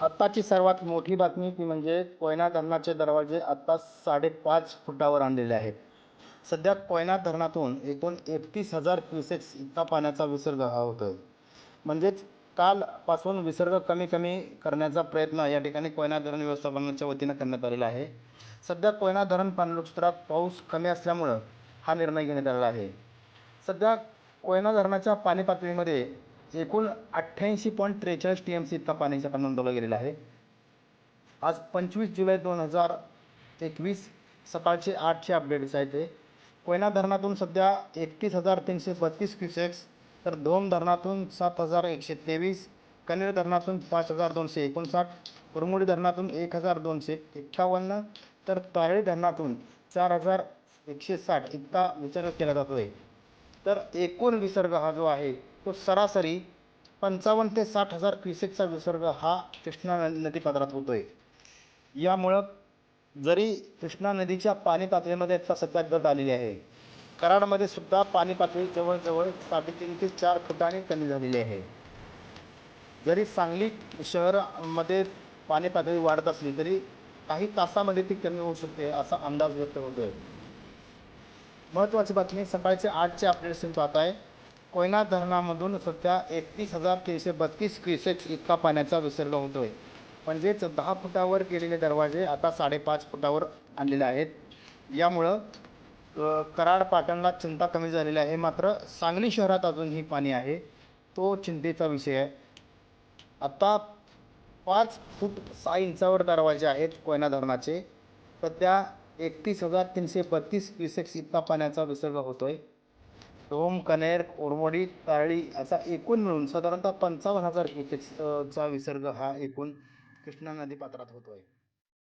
आत्ताची सर्वात मोठी बातमी ती म्हणजे कोयना धरणाचे दरवाजे आत्ता साडेपाच फुटावर आणलेले आहेत. सध्या कोयना धरणातून एकूण एकतीस हजार क्युसेक्स इतका पाण्याचा विसर्ग हा होतो आहे म्हणजेच कालपासून विसर्ग कमी कमी करण्याचा प्रयत्न या ठिकाणी कोयना धरण व्यवस्थापनाच्या वतीनं करण्यात आलेला आहे. सध्या कोयना धरण पाणलोटस्त्रात पाऊस कमी असल्यामुळं हा निर्णय घेण्यात आलेला आहे. सध्या कोयना धरणाच्या पाणी पातळीमध्ये एकूण अठ्ठ्याऐंशी पॉईंट त्रेचाळीस टी एम सी इतका पाण्याचा साठा नोंदवला गेलेला आहे. आज पंचवीस जुलै दोन हजार एकवीस सकाळचे आठचे अपडेट्स आहेत ते कोयना धरणातून सध्या एकतीस हजार तीनशे बत्तीस क्युसेक्स तर धोम धरणातून सात हजार एकशे तेवीस कनेर धरणातून पाच हजार दोनशे एकोणसाठ कुरमुडी धरणातून एक हजार दोनशे एक्कावन्न तर तारळी धरणातून चार हजार एकशे साठ इतका विचार केला जातो आहे तर एकूण विसर्ग हा जो आहे तो सरासरी पंचावन्न ते साठ हजार क्युसेकचा विसर्ग हा कृष्णा न- नदीपात्रात होतो आहे यामुळं जरी कृष्णा नदीच्या पाणी पातळीमध्ये आता सध्या घट आलेली आहे कराडमध्ये सुद्धा पाणी पातळी जवळजवळ साडेतीन ते चार फुटाने कमी झालेली आहे. जरी सांगली शहरामध्ये पाणी पातळी वाढत असली तरी काही तासामध्ये ती कमी होऊ शकते असा अंदाज व्यक्त होतो आहे महत्त्वाची बातमी सकाळचे आठचे अपडेट्स तुम्ही आहे. कोयना धरणामधून सध्या एकतीस हजार तीनशे बत्तीस क्युसेक्स इतका पाण्याचा विसर्ग होतोय. म्हणजेच दहा फुटावर केलेले दरवाजे आता साडेपाच फुटावर आणलेले आहेत. यामुळं कराड पाटणला चिंता कमी झालेली आहे. मात्र सांगली शहरात अजूनही पाणी आहे. तो चिंतेचा विषय आहे. आता पाच फूट सहा इंचावर दरवाजे आहेत कोयना धरणाचे. सध्या एकतीस हजार तीनशे बत्तीस क्युसेक्स इतका पाण्याचा विसर्ग होतोय. डोम कनेर कोरमोडी तारळी असा एकूण मिळून साधारणतः पंचावन्न हजार क्युसेक्सचा विसर्ग हा एकूण कृष्णा नदी पात्रात होतोय.